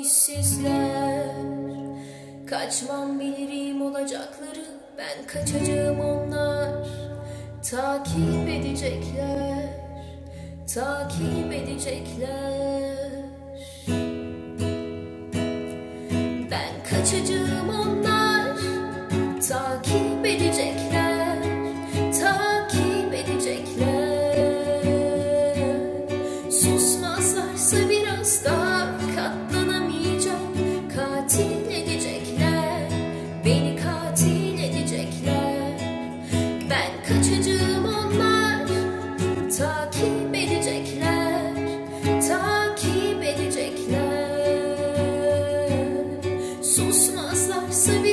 işsizler. Kaçmam bilirim olacakları Ben kaçacağım onlar. Takip edecekler Takip edecekler. Ben kaçacağım onlar. Takip edecekler Takip edecekler. Susmazlarsa biraz daha Küçücüğüm onlar takip edecekler, takip edecekler. Susmazlarsa bir